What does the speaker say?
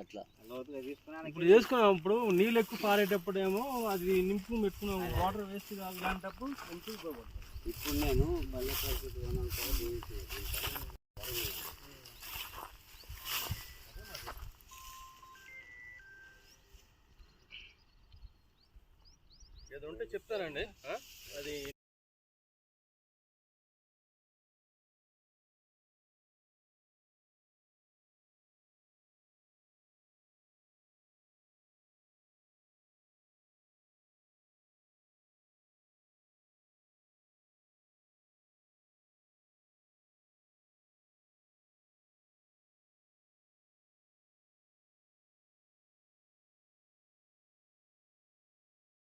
అట్లా. ఇప్పుడు చేసుకున్నాం. ఇప్పుడు నీళ్ళు ఎక్కువ పారేటప్పుడు ఏమో అది నింపు పెట్టుకున్నాం. వాటర్ వేస్ట్ కాదు. అలాంటప్పుడు ఉపయోగపడుతుంది ఇప్పుడు నేను మళ్ళీ ఏదో ఉంటే చెప్తానండి అది